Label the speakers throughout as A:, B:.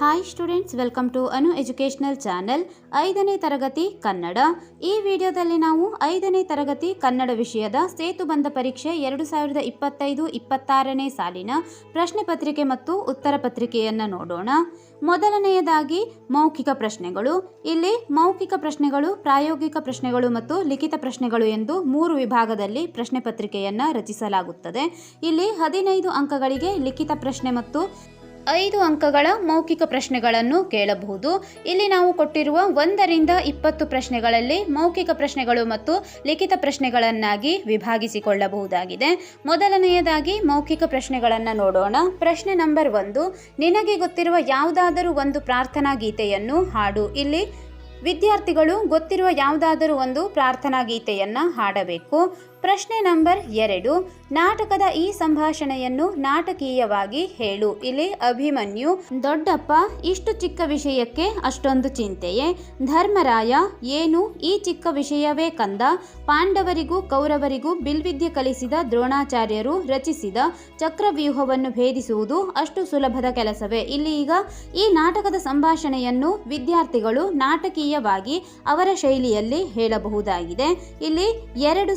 A: Hi students welcome to Anu educational channel ಐದನೇ ತರಗತಿ ಕನ್ನಡ. ಈ ವಿಡಿಯೋದಲ್ಲಿ ನಾವು ಐದನೇ ತರಗತಿ ಕನ್ನಡ ವಿಷಯದ ಸೇತುಬಂಧ ಪರೀಕ್ಷೆ ಎರಡು ಸಾವಿರದ ಇಪ್ಪತ್ತೈದು ಇಪ್ಪತ್ತಾರನೇ ಸಾಲಿನ ಪ್ರಶ್ನೆ ಪತ್ರಿಕೆ ಮತ್ತು ಉತ್ತರ ಪತ್ರಿಕೆಯನ್ನು ನೋಡೋಣ. ಮೊದಲನೆಯದಾಗಿ ಮೌಖಿಕ ಪ್ರಶ್ನೆಗಳು. ಇಲ್ಲಿ ಮೌಖಿಕ ಪ್ರಶ್ನೆಗಳು, ಪ್ರಾಯೋಗಿಕ ಪ್ರಶ್ನೆಗಳು ಮತ್ತು ಲಿಖಿತ ಪ್ರಶ್ನೆಗಳು ಎಂದು ಮೂರು ವಿಭಾಗದಲ್ಲಿ ಪ್ರಶ್ನೆ ಪತ್ರಿಕೆಯನ್ನು ರಚಿಸಲಾಗುತ್ತದೆ. ಇಲ್ಲಿ ಹದಿನೈದು ಅಂಕಗಳಿಗೆ ಲಿಖಿತ ಪ್ರಶ್ನೆ ಮತ್ತು ಐದು ಅಂಕಗಳ ಮೌಖಿಕ ಪ್ರಶ್ನೆಗಳನ್ನು ಕೇಳಬಹುದು. ಇಲ್ಲಿ ನಾವು ಕೊಟ್ಟಿರುವ ಒಂದರಿಂದ ಇಪ್ಪತ್ತು ಪ್ರಶ್ನೆಗಳಲ್ಲಿ ಮೌಖಿಕ ಪ್ರಶ್ನೆಗಳು ಮತ್ತು ಲಿಖಿತ ಪ್ರಶ್ನೆಗಳನ್ನಾಗಿ ವಿಭಾಗಿಸಿಕೊಳ್ಳಬಹುದಾಗಿದೆ. ಮೊದಲನೆಯದಾಗಿ ಮೌಖಿಕ ಪ್ರಶ್ನೆಗಳನ್ನು ನೋಡೋಣ. ಪ್ರಶ್ನೆ ನಂಬರ್ ಒಂದು, ನಿನಗೆ ಗೊತ್ತಿರುವ ಯಾವುದಾದರೂ ಒಂದು ಪ್ರಾರ್ಥನಾ ಗೀತೆಯನ್ನು ಹಾಡು. ಇಲ್ಲಿ ವಿದ್ಯಾರ್ಥಿಗಳು ಗೊತ್ತಿರುವ ಯಾವುದಾದರೂ ಒಂದು ಪ್ರಾರ್ಥನಾ ಗೀತೆಯನ್ನು ಹಾಡಬೇಕು. ಪ್ರಶ್ನೆ ನಂಬರ್ ಎರಡು. ನಾಟಕದ ಈ ಸಂಭಾಷಣೆಯನ್ನು ನಾಟಕೀಯವಾಗಿ ಹೇಳು. ಇಲ್ಲಿ ಅಭಿಮನ್ಯು, ದೊಡ್ಡಪ್ಪ, ಇಷ್ಟು ಚಿಕ್ಕ ವಿಷಯಕ್ಕೆ ಅಷ್ಟೊಂದು ಚಿಂತೆಯೇ? ಧರ್ಮರಾಯ, ಏನು ಈ ಚಿಕ್ಕ ವಿಷಯವೇ ಕಂದ? ಪಾಂಡವರಿಗೂ ಕೌರವರಿಗೂ ಬಿಲ್ವಿದ್ಯೆ ಕಲಿಸಿದ ದ್ರೋಣಾಚಾರ್ಯರು ರಚಿಸಿದ ಚಕ್ರವ್ಯೂಹವನ್ನು ಭೇದಿಸುವುದು ಅಷ್ಟು ಸುಲಭದ ಕೆಲಸವೇ? ಇಲ್ಲಿ ಈಗ ಈ ನಾಟಕದ ಸಂಭಾಷಣೆಯನ್ನು ವಿದ್ಯಾರ್ಥಿಗಳು ನಾಟಕೀಯವಾಗಿ ಅವರ ಶೈಲಿಯಲ್ಲಿ ಹೇಳಬಹುದಾಗಿದೆ. ಇಲ್ಲಿ ಎರಡು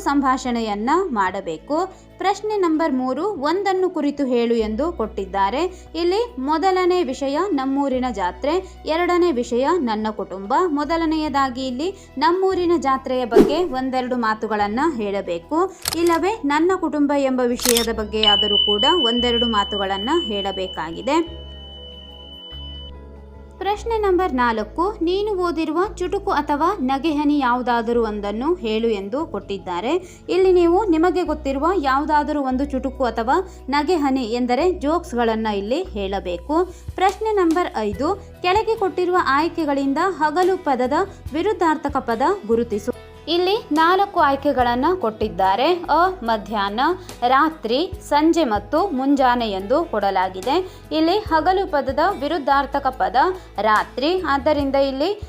A: ಸಂಭಾಷಣೆಯನ್ನ ಮಾಡಬೇಕು. ಪ್ರಶ್ನೆ ನಂಬರ್ ಮೂರು, ಒಂದನ್ನು ಕುರಿತು ಹೇಳು ಎಂದು ಕೊಟ್ಟಿದ್ದಾರೆ. ಇಲ್ಲಿ ಮೊದಲನೇ ವಿಷಯ ನಮ್ಮೂರಿನ ಜಾತ್ರೆ, ಎರಡನೇ ವಿಷಯ ನನ್ನ ಕುಟುಂಬ. ಮೊದಲನೆಯದಾಗಿ ಇಲ್ಲಿ ನಮ್ಮೂರಿನ ಜಾತ್ರೆಯ ಬಗ್ಗೆ ಒಂದೆರಡು ಮಾತುಗಳನ್ನು ಹೇಳಬೇಕು. ಇಲ್ಲವೇ ನನ್ನ ಕುಟುಂಬ ಎಂಬ ವಿಷಯದ ಬಗ್ಗೆಯಾದರೂ ಕೂಡ ಒಂದೆರಡು ಮಾತುಗಳನ್ನು ಹೇಳಬೇಕಾಗಿದೆ. ಪ್ರಶ್ನೆ ನಂಬರ್ ನಾಲ್ಕು, ನೀನು ಓದಿರುವ ಚುಟುಕು ಅಥವಾ ನಗೆಹನಿ ಯಾವುದಾದರೂ ಒಂದನ್ನು ಹೇಳು ಎಂದು ಕೊಟ್ಟಿದ್ದಾರೆ. ಇಲ್ಲಿ ನೀವು ನಿಮಗೆ ಗೊತ್ತಿರುವ ಯಾವುದಾದರೂ ಒಂದು ಚುಟುಕು ಅಥವಾ ನಗೆಹನಿ ಎಂದರೆ ಜೋಕ್ಸ್ಗಳನ್ನು ಇಲ್ಲಿ ಹೇಳಬೇಕು. ಪ್ರಶ್ನೆ ನಂಬರ್ ಐದು, ಕೆಳಗೆ ಕೊಟ್ಟಿರುವ ಆಯ್ಕೆಗಳಿಂದ ಹಗಲು ಪದದ ವಿರುದ್ಧಾರ್ಥಕ ಪದ ಗುರುತಿಸು. ಇಲ್ಲಿ ನಾಲ್ಕು ಆಯ್ಕೆಗಳನ್ನು ಕೊಟ್ಟಿದ್ದಾರೆ. ಅ, ಮಧ್ಯಾಹ್ನ, ರಾತ್ರಿ, ಸಂಜೆ ಮತ್ತು ಮುಂಜಾನೆ ಎಂದು ಕೊಡಲಾಗಿದೆ. ಇಲ್ಲಿ ಹಗಲು ಪದದ ವಿರುದ್ಧಾರ್ಥಕ ಪದ ರಾತ್ರಿ. ಆದ್ದರಿಂದ ಇಲ್ಲಿ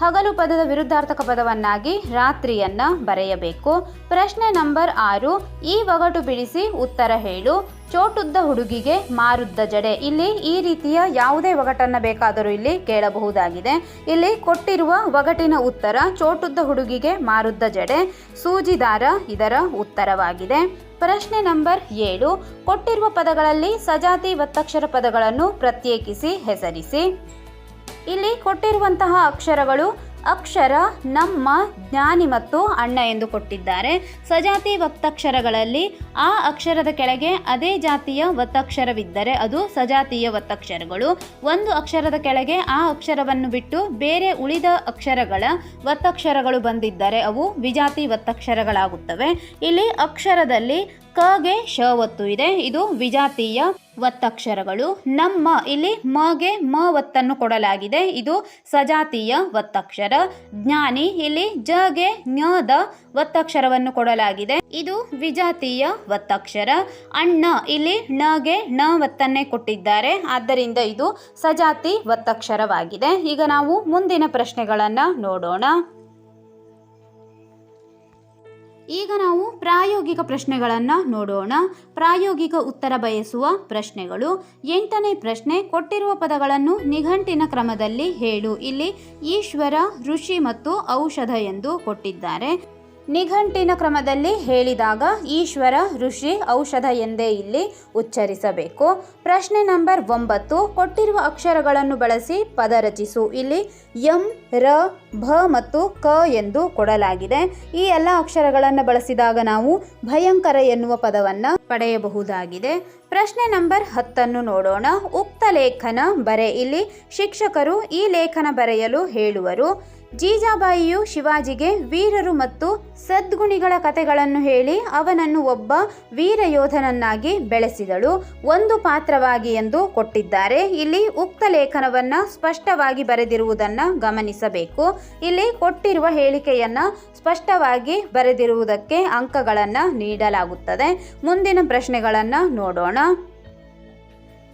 A: ಹಗಲು ಪದದ ವಿರುದ್ಧಾರ್ಥಕ ಪದವನ್ನಾಗಿ ರಾತ್ರಿಯನ್ನ ಬರೆಯಬೇಕು. ಪ್ರಶ್ನೆ ನಂಬರ್ ಆರು, ಈ ಒಗಟು ಬಿಡಿಸಿ ಉತ್ತರ ಹೇಳು. ಚೋಟುದ್ದ ಹುಡುಗಿಗೆ ಮಾರುದ್ದ ಜಡೆ. ಇಲ್ಲಿ ಈ ರೀತಿಯ ಯಾವುದೇ ಒಗಟನ್ನು ಬೇಕಾದರೂ ಇಲ್ಲಿ ಕೇಳಬಹುದಾಗಿದೆ. ಇಲ್ಲಿ ಕೊಟ್ಟಿರುವ ಒಗಟಿನ ಉತ್ತರ ಚೋಟುದ್ದ ಹುಡುಗಿಗೆ ಮಾರುದ್ದ ಜಡೆ. ಸೂಜಿದಾರ ಇದರ ಉತ್ತರವಾಗಿದೆ. ಪ್ರಶ್ನೆ ನಂಬರ್ ಏಳು, ಕೊಟ್ಟಿರುವ ಪದಗಳಲ್ಲಿ ಸಜಾತಿ ಒತ್ತಕ್ಷರ ಪದಗಳನ್ನು ಪ್ರತ್ಯೇಕಿಸಿ, ಹೆಸರಿಸಿ. ಇಲ್ಲಿ ಕೊಟ್ಟಿರುವಂತಹ ಅಕ್ಷರಗಳು ಅಕ್ಷರ, ನಮ್ಮ, ಜ್ಞಾನಿ ಮತ್ತು ಅಣ್ಣ ಎಂದು ಕೊಟ್ಟಿದ್ದಾರೆ. ಸಜಾತಿ ವತ್ತಕ್ಷರಗಳಲ್ಲಿ ಆ ಅಕ್ಷರದ ಕೆಳಗೆ ಅದೇ ಜಾತಿಯ ಒತ್ತಕ್ಷರವಿದ್ದರೆ ಅದು ಸಜಾತಿಯ ಒತ್ತಕ್ಷರಗಳು ಒಂದು ಅಕ್ಷರದ ಕೆಳಗೆ ಆ ಅಕ್ಷರವನ್ನು ಬಿಟ್ಟು ಬೇರೆ ಉಳಿದ ಅಕ್ಷರಗಳ ಒತ್ತಕ್ಷರಗಳು ಬಂದಿದ್ದರೆ ಅವು ವಿಜಾತಿ ಒತ್ತಕ್ಷರಗಳಾಗುತ್ತವೆ ಇಲ್ಲಿ ಅಕ್ಷರದಲ್ಲಿ ಕಗೆ ಶ ಒತ್ತು ಇದೆ. ಇದು ವಿಜಾತೀಯ ಒತ್ತಕ್ಷರಗಳು ನಮ್ಮ ಇಲ್ಲಿ ಮಗೆ ಮ ಒತ್ತನ್ನು ಕೊಡಲಾಗಿದೆ. ಇದು ಸಜಾತೀಯ ಒತ್ತಕ್ಷರ ಜ್ಞಾನಿ ಇಲ್ಲಿ ಜಗೆ ಜ್ಞದ ಒತ್ತಕ್ಷರವನ್ನು ಕೊಡಲಾಗಿದೆ. ಇದು ವಿಜಾತೀಯ ಒತ್ತಕ್ಷರ ಅಣ್ಣ ಇಲ್ಲಿ ಣಗೆ ಣ ಒತ್ತನ್ನೇ ಕೊಟ್ಟಿದ್ದಾರೆ. ಆದ್ದರಿಂದ ಇದು ಸಜಾತಿ ಒತ್ತಕ್ಷರವಾಗಿದೆ ಈಗ ನಾವು ಮುಂದಿನ ಪ್ರಶ್ನೆಗಳನ್ನು ನೋಡೋಣ. ಈಗ ನಾವು ಪ್ರಾಯೋಗಿಕ ಪ್ರಶ್ನೆಗಳನ್ನು ನೋಡೋಣ. ಪ್ರಾಯೋಗಿಕ ಉತ್ತರ ಬಯಸುವ ಪ್ರಶ್ನೆಗಳು. ಎಂಟನೇ ಪ್ರಶ್ನೆ, ಕೊಟ್ಟಿರುವ ಪದಗಳನ್ನು ನಿಘಂಟಿನ ಕ್ರಮದಲ್ಲಿ ಹೇಳು. ಇಲ್ಲಿ ಈಶ್ವರ, ಋಷಿ ಮತ್ತು ಔಷಧ ಎಂದು ಕೊಟ್ಟಿದ್ದಾರೆ. ನಿಘಂಟಿನ ಕ್ರಮದಲ್ಲಿ ಹೇಳಿದಾಗ ಈಶ್ವರ ಋಷಿ ಔಷಧ ಎಂದೇ ಇಲ್ಲಿ ಉಚ್ಚರಿಸಬೇಕು. ಪ್ರಶ್ನೆ ನಂಬರ್ ಒಂಬತ್ತು, ಕೊಟ್ಟಿರುವ ಅಕ್ಷರಗಳನ್ನು ಬಳಸಿ ಪದ ರಚಿಸು. ಇಲ್ಲಿ ಎಂ, ರ, ಭ ಮತ್ತು ಕ ಎಂದು ಕೊಡಲಾಗಿದೆ. ಈ ಎಲ್ಲ ಅಕ್ಷರಗಳನ್ನು ಬಳಸಿದಾಗ ನಾವು ಭಯಂಕರ ಎನ್ನುವ ಪದವನ್ನು ಪಡೆಯಬಹುದಾಗಿದೆ. ಪ್ರಶ್ನೆ ನಂಬರ್ ಹತ್ತನ್ನು ನೋಡೋಣ. ಉಕ್ತ ಲೇಖನ ಬರೆ. ಇಲ್ಲಿ ಶಿಕ್ಷಕರು ಈ ಲೇಖನ ಬರೆಯಲು ಹೇಳುವರು. ಜೀಜಾಬಾಯಿಯು ಶಿವಾಜಿಗೆ ವೀರರು ಮತ್ತು ಸದ್ಗುಣಿಗಳ ಕಥೆಗಳನ್ನು ಹೇಳಿ ಅವನನ್ನು ಒಬ್ಬ ವೀರ ಯೋಧನನ್ನಾಗಿ ಬೆಳೆಸಿದಳು. ಒಂದು ಪಾತ್ರವಾಗಿ ಎಂದು ಕೊಟ್ಟಿದ್ದಾರೆ. ಇಲ್ಲಿ ಉಕ್ತ ಲೇಖನವನ್ನು ಸ್ಪಷ್ಟವಾಗಿ ಬರೆದಿರುವುದನ್ನು ಗಮನಿಸಬೇಕು. ಇಲ್ಲಿ ಕೊಟ್ಟಿರುವ ಹೇಳಿಕೆಯನ್ನು ಸ್ಪಷ್ಟವಾಗಿ ಬರೆದಿರುವುದಕ್ಕೆ ಅಂಕಗಳನ್ನು ನೀಡಲಾಗುತ್ತದೆ. ಮುಂದಿನ ಪ್ರಶ್ನೆಗಳನ್ನು ನೋಡೋಣ.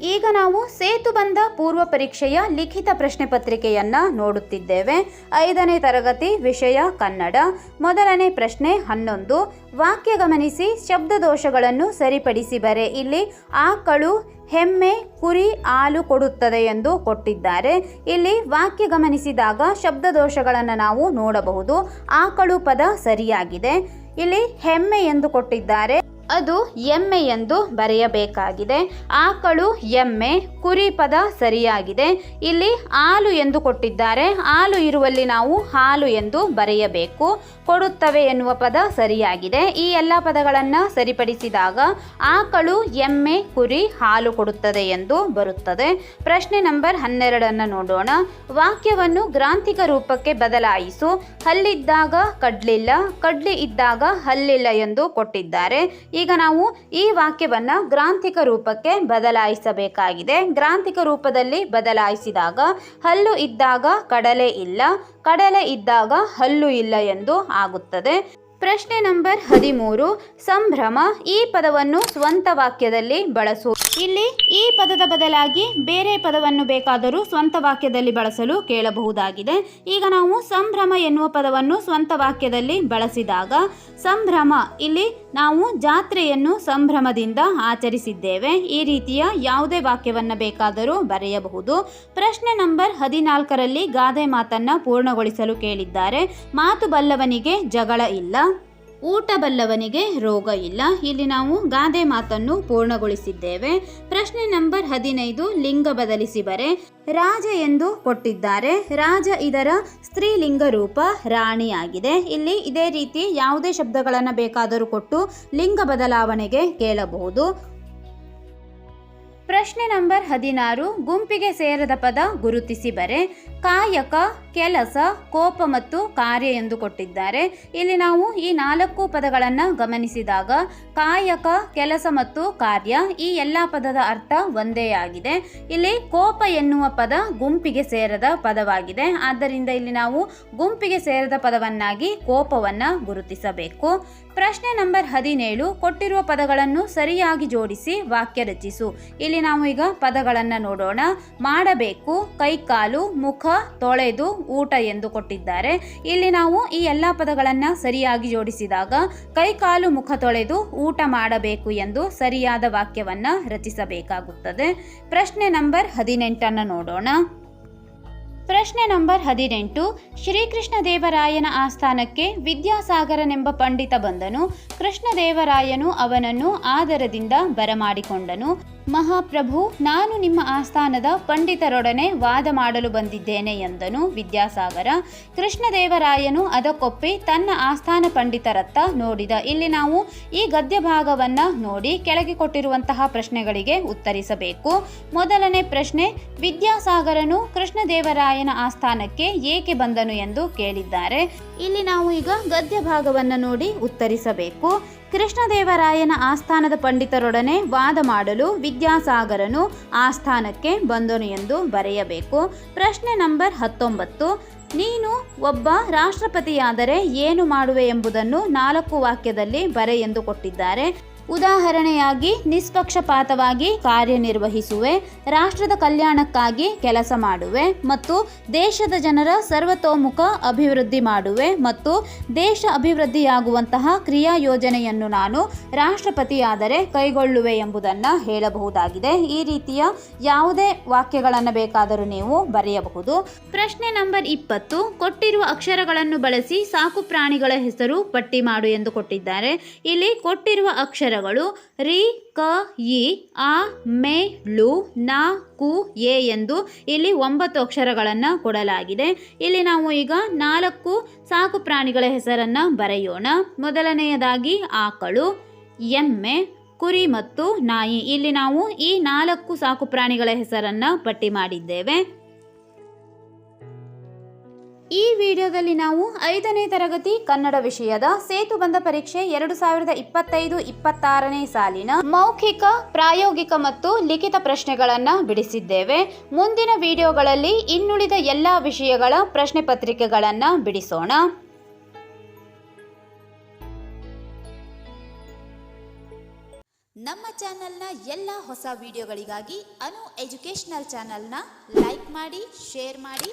A: ಈಗ ನಾವು ಸೇತು ಬಂದ ಪೂರ್ವ ಪರೀಕ್ಷೆಯ ಲಿಖಿತ ಪ್ರಶ್ನೆ ಪತ್ರಿಕೆಯನ್ನ ನೋಡುತ್ತಿದ್ದೇವೆ. ಐದನೇ ತರಗತಿ ವಿಷಯ ಕನ್ನಡ. ಮೊದಲನೇ ಪ್ರಶ್ನೆ ಹನ್ನೊಂದು. ವಾಕ್ಯ ಗಮನಿಸಿ ಶಬ್ದ ದೋಷಗಳನ್ನು ಸರಿಪಡಿಸಿ ಬರೆ. ಇಲ್ಲಿ ಆಕಳು ಹೆಮ್ಮೆ, ಕುರಿ, ಹಾಲು ಕೊಡುತ್ತದೆ ಎಂದು ಕೊಟ್ಟಿದ್ದಾರೆ. ಇಲ್ಲಿ ವಾಕ್ಯ ಗಮನಿಸಿದಾಗ ಶಬ್ದದೋಷಗಳನ್ನು ನಾವು ನೋಡಬಹುದು. ಆಕಳು ಪದ ಸರಿಯಾಗಿದೆ. ಇಲ್ಲಿ ಹೆಮ್ಮೆ ಎಂದು ಕೊಟ್ಟಿದ್ದಾರೆ. ಅದು ಎಮ್ಮೆ ಎಂದು ಬರೆಯಬೇಕಾಗಿದೆ. ಆಕಳು ಎಮ್ಮೆ, ಕುರಿ ಪದ ಸರಿಯಾಗಿದೆ. ಇಲ್ಲಿ ಹಾಲು ಎಂದು ಕೊಟ್ಟಿದ್ದಾರೆ. ಹಾಲು ಇರುವಲ್ಲಿ ನಾವು ಹಾಲು ಎಂದು ಬರೆಯಬೇಕು. ಕೊಡುತ್ತವೆ ಎನ್ನುವ ಪದ ಸರಿಯಾಗಿದೆ. ಈ ಎಲ್ಲ ಪದಗಳನ್ನು ಸರಿಪಡಿಸಿದಾಗ ಆಕಳು, ಎಮ್ಮೆ, ಕುರಿ ಹಾಲು ಕೊಡುತ್ತದೆ ಎಂದು ಬರುತ್ತದೆ. ಪ್ರಶ್ನೆ ನಂಬರ್ ಹನ್ನೆರಡನ್ನು ನೋಡೋಣ. ವಾಕ್ಯವನ್ನು ಗ್ರಾಂಥಿಕ ರೂಪಕ್ಕೆ ಬದಲಾಯಿಸು. ಹಲ್ಲಿದ್ದಾಗ ಕಡ್ಲಿಲ್ಲ, ಕಡ್ಲಿ ಇದ್ದಾಗ ಹಲ್ಲಿಲ್ಲ ಎಂದು ಕೊಟ್ಟಿದ್ದಾರೆ. ಈಗ ನಾವು ಈ ವಾಕ್ಯವನ್ನು ಗ್ರಾಂಥಿಕ ರೂಪಕ್ಕೆ ಬದಲಾಯಿಸಬೇಕಾಗಿದೆ. ಗ್ರಾಂಥಿಕ ರೂಪದಲ್ಲಿ ಬದಲಾಯಿಸಿದಾಗ ಹಲ್ಲು ಇದ್ದಾಗ ಕಡಲೆ ಇಲ್ಲ, ಕಡಲೆ ಇದ್ದಾಗ ಹಲ್ಲು ಇಲ್ಲ ಎಂದು ಆಗುತ್ತದೆ. ಪ್ರಶ್ನೆ ನಂಬರ್ ಹದಿಮೂರು, ಸಂಭ್ರಮ ಈ ಪದವನ್ನು ಸ್ವಂತ ವಾಕ್ಯದಲ್ಲಿ ಬಳಸು. ಇಲ್ಲಿ ಈ ಪದದ ಬದಲಾಗಿ ಬೇರೆ ಪದವನ್ನು ಬೇಕಾದರೂ ಸ್ವಂತ ವಾಕ್ಯದಲ್ಲಿ ಬಳಸಲು ಕೇಳಬಹುದಾಗಿದೆ. ಈಗ ನಾವು ಸಂಭ್ರಮ ಎನ್ನುವ ಪದವನ್ನು ಸ್ವಂತ ವಾಕ್ಯದಲ್ಲಿ ಬಳಸಿದಾಗ ಸಂಭ್ರಮ ಇಲ್ಲಿ ನಾವು ಜಾತ್ರೆಯನ್ನು ಸಂಭ್ರಮದಿಂದ ಆಚರಿಸಿದ್ದೇವೆ. ಈ ರೀತಿಯ ಯಾವುದೇ ವಾಕ್ಯವನ್ನು ಬೇಕಾದರೂ ಬರೆಯಬಹುದು. ಪ್ರಶ್ನೆ ನಂಬರ್ ಹದಿನಾಲ್ಕರಲ್ಲಿ ಗಾದೆ ಮಾತನ್ನು ಪೂರ್ಣಗೊಳಿಸಲು ಕೇಳಿದ್ದಾರೆ. ಮಾತು ಬಲ್ಲವನಿಗೆ ಜಗಳ ಇಲ್ಲ. ಊಟ ಬಲ್ಲವನಿಗೆ ರೋಗ ಇಲ್ಲ. ಇಲ್ಲಿ ನಾವು ಗಾದೆ ಮಾತನ್ನು ಪೂರ್ಣಗೊಳಿಸಿದ್ದೇವೆ. ಪ್ರಶ್ನೆ ನಂಬರ್ ಹದಿನೈದು, ಲಿಂಗ ಬದಲಿಸಿ ಬರೆ. ರಾಜ ಎಂದು ಕೊಟ್ಟಿದ್ದಾರೆ. ರಾಜ ಇದರ ಸ್ತ್ರೀಲಿಂಗ ರೂಪ ರಾಣಿಯಾಗಿದೆ. ಇಲ್ಲಿ ಇದೇ ರೀತಿ ಯಾವುದೇ ಶಬ್ದಗಳನ್ನು ಬೇಕಾದರೂ ಕೊಟ್ಟು ಲಿಂಗ ಬದಲಾವಣೆಗೆ ಕೇಳಬಹುದು. ಪ್ರಶ್ನೆ ನಂಬರ್ ಹದಿನಾರು, ಗುಂಪಿಗೆ ಸೇರದ ಪದ ಗುರುತಿಸಿ ಬರೆ ಕಾಯಕ, ಕೆಲಸ, ಕೋಪ ಮತ್ತು ಕಾರ್ಯ ಎಂದು ಕೊಟ್ಟಿದ್ದಾರೆ. ಇಲ್ಲಿ ನಾವು ಈ ನಾಲ್ಕು ಪದಗಳನ್ನು ಗಮನಿಸಿದಾಗ ಕಾಯಕ, ಕೆಲಸ ಮತ್ತು ಕಾರ್ಯ ಈ ಎಲ್ಲ ಪದದ ಅರ್ಥ ಒಂದೇ ಆಗಿದೆ. ಇಲ್ಲಿ ಕೋಪ ಎನ್ನುವ ಪದ ಗುಂಪಿಗೆ ಸೇರದ ಪದವಾಗಿದೆ. ಆದ್ದರಿಂದ ಇಲ್ಲಿ ನಾವು ಗುಂಪಿಗೆ ಸೇರದ ಪದವನ್ನಾಗಿ ಕೋಪವನ್ನು ಗುರುತಿಸಬೇಕು. ಪ್ರಶ್ನೆ ನಂಬರ್ ಹದಿನೇಳು, ಕೊಟ್ಟಿರುವ ಪದಗಳನ್ನು ಸರಿಯಾಗಿ ಜೋಡಿಸಿ ವಾಕ್ಯ ರಚಿಸು. ಇಲ್ಲಿ ನಾವು ಈಗ ಪದಗಳನ್ನು ನೋಡೋಣ. ಮಾಡಬೇಕು, ಕೈಕಾಲು, ಮುಖ, ತೊಳೆದು, ಊಟ ಎಂದು ಕೊಟ್ಟಿದ್ದಾರೆ. ಇಲ್ಲಿ ನಾವು ಈ ಎಲ್ಲ ಪದಗಳನ್ನು ಸರಿಯಾಗಿ ಜೋಡಿಸಿದಾಗ ಕೈಕಾಲು, ಮುಖ ತೊಳೆದು ಊಟ ಮಾಡಬೇಕು ಎಂದು ಸರಿಯಾದ ವಾಕ್ಯವನ್ನು ರಚಿಸಬೇಕಾಗುತ್ತದೆ. ಪ್ರಶ್ನೆ ನಂಬರ್ ಹದಿನೆಂಟನ್ನು ನೋಡೋಣ. ಪ್ರಶ್ನೆ ನಂಬರ್ ಹದಿನೆಂಟು. ಶ್ರೀಕೃಷ್ಣ ದೇವರಾಯನ ಆಸ್ಥಾನಕ್ಕೆ ವಿದ್ಯಾಸಾಗರನೆಂಬ ಪಂಡಿತ ಬಂದನು. ಕೃಷ್ಣದೇವರಾಯನು ಅವನನ್ನು ಆದರದಿಂದ ಬರಮಾಡಿಕೊಂಡನು. ಮಹಾಪ್ರಭು, ನಾನು ನಿಮ್ಮ ಆಸ್ಥಾನದ ಪಂಡಿತರೊಡನೆ ವಾದ ಮಾಡಲು ಬಂದಿದ್ದೇನೆ ಎಂದನು ವಿದ್ಯಾಸಾಗರ. ಕೃಷ್ಣದೇವರಾಯನು ಅದಕ್ಕೊಪ್ಪಿ ತನ್ನ ಆಸ್ಥಾನ ಪಂಡಿತರತ್ತ ನೋಡಿದ. ಇಲ್ಲಿ ನಾವು ಈ ಗದ್ಯ ಭಾಗವನ್ನು ನೋಡಿ ಕೆಳಗೆ ಕೊಟ್ಟಿರುವಂತಹ ಪ್ರಶ್ನೆಗಳಿಗೆ ಉತ್ತರಿಸಬೇಕು. ಮೊದಲನೇ ಪ್ರಶ್ನೆ, ವಿದ್ಯಾಸಾಗರನು ಕೃಷ್ಣದೇವರಾಯನ ಆಸ್ಥಾನಕ್ಕೆ ಏಕೆ ಬಂದನು ಎಂದು ಕೇಳಿದ್ದಾರೆ. ಇಲ್ಲಿ ನಾವು ಈಗ ಗದ್ಯ ಭಾಗವನ್ನು ನೋಡಿ ಉತ್ತರಿಸಬೇಕು. ಕೃಷ್ಣದೇವರಾಯನ ಆಸ್ಥಾನದ ಪಂಡಿತರೊಡನೆ ವಾದ ಮಾಡಲು ವಿದ್ಯಾಸಾಗರನು ಆಸ್ಥಾನಕ್ಕೆ ಬಂದನು ಎಂದು ಬರೆಯಬೇಕು. ಪ್ರಶ್ನೆ ನಂಬರ್ ಹತ್ತೊಂಬತ್ತು. ನೀನು ಒಬ್ಬ ರಾಷ್ಟ್ರಪತಿಯಾದರೆ ಏನು ಮಾಡುವೆ ಎಂಬುದನ್ನು ನಾಲ್ಕು ವಾಕ್ಯದಲ್ಲಿ ಬರೆ ಎಂದು ಕೊಟ್ಟಿದ್ದಾರೆ. ಉದಾಹರಣೆಯಾಗಿ, ನಿಷ್ಪಕ್ಷಪಾತವಾಗಿ ಕಾರ್ಯನಿರ್ವಹಿಸುವೆ, ರಾಷ್ಟ್ರದ ಕಲ್ಯಾಣಕ್ಕಾಗಿ ಕೆಲಸ ಮಾಡುವೆ ಮತ್ತು ದೇಶದ ಜನರ ಸರ್ವತೋಮುಖ ಅಭಿವೃದ್ಧಿ ಮಾಡುವೆ ಮತ್ತು ದೇಶ ಅಭಿವೃದ್ಧಿಯಾಗುವಂತಹ ಕ್ರಿಯಾ ಯೋಜನೆಯನ್ನು ನಾನು ರಾಷ್ಟ್ರಪತಿಯಾದರೆ ಕೈಗೊಳ್ಳುವೆ ಎಂಬುದನ್ನು ಹೇಳಬಹುದಾಗಿದೆ. ಈ ರೀತಿಯ ಯಾವುದೇ ವಾಕ್ಯಗಳನ್ನು ಬೇಕಾದರೂ ನೀವು ಬರೆಯಬಹುದು. ಪ್ರಶ್ನೆ ನಂಬರ್ ಇಪ್ಪತ್ತು, ಕೊಟ್ಟಿರುವ ಅಕ್ಷರಗಳನ್ನು ಬಳಸಿ ಸಾಕು ಪ್ರಾಣಿಗಳ ಹೆಸರು ಪಟ್ಟಿ ಮಾಡು ಎಂದು ಕೊಟ್ಟಿದ್ದಾರೆ. ಇಲ್ಲಿ ಕೊಟ್ಟಿರುವ ಅಕ್ಷರಗಳು ರಿ, ಕ, ಇ, ಆ, ಮೆ ಲು ನ, ಕು, ಎ ಎಂದು ಇಲ್ಲಿ ಒಂಬತ್ತು ಅಕ್ಷರಗಳನ್ನು ಕೊಡಲಾಗಿದೆ. ಇಲ್ಲಿ ನಾವು ಈಗ ನಾಲ್ಕು ಸಾಕು ಪ್ರಾಣಿಗಳ ಹೆಸರನ್ನು ಬರೆಯೋಣ. ಮೊದಲನೆಯದಾಗಿ ಆಕಳು, ಎಮ್ಮೆ, ಕುರಿ ಮತ್ತು ನಾಯಿ. ಇಲ್ಲಿ ನಾವು ಈ ನಾಲ್ಕು ಸಾಕು ಪ್ರಾಣಿಗಳ ಹೆಸರನ್ನು ಪಟ್ಟಿ ಮಾಡಿದ್ದೇವೆ. ಈ ವಿಡಿಯೋದಲ್ಲಿ ನಾವು ಐದನೇ ತರಗತಿ ಕನ್ನಡ ವಿಷಯದ ಸೇತು ಬಂಧ ಪರೀಕ್ಷೆ ಎರಡು ಸಾವಿರದ ಇಪ್ಪತ್ತೈದು ಇಪ್ಪತ್ತಾರನೇ ಸಾಲಿನ ಮೌಖಿಕ, ಪ್ರಾಯೋಗಿಕ ಮತ್ತು ಲಿಖಿತ ಪ್ರಶ್ನೆಗಳನ್ನು ಬಿಡಿಸಿದ್ದೇವೆ. ಮುಂದಿನ ವಿಡಿಯೋಗಳಲ್ಲಿ ಇನ್ನುಳಿದ ಎಲ್ಲ ವಿಷಯಗಳ ಪ್ರಶ್ನೆ ಪತ್ರಿಕೆಗಳನ್ನು ಬಿಡಿಸೋಣ. ನಮ್ಮ ಚಾನೆಲ್ನ ಎಲ್ಲ ಹೊಸ ವಿಡಿಯೋಗಳಿಗಾಗಿ ಅನು ಎಜುಕೇಶನಲ್ ಚಾನೆಲ್ನ ಲೈಕ್ ಮಾಡಿ, ಶೇರ್ ಮಾಡಿ.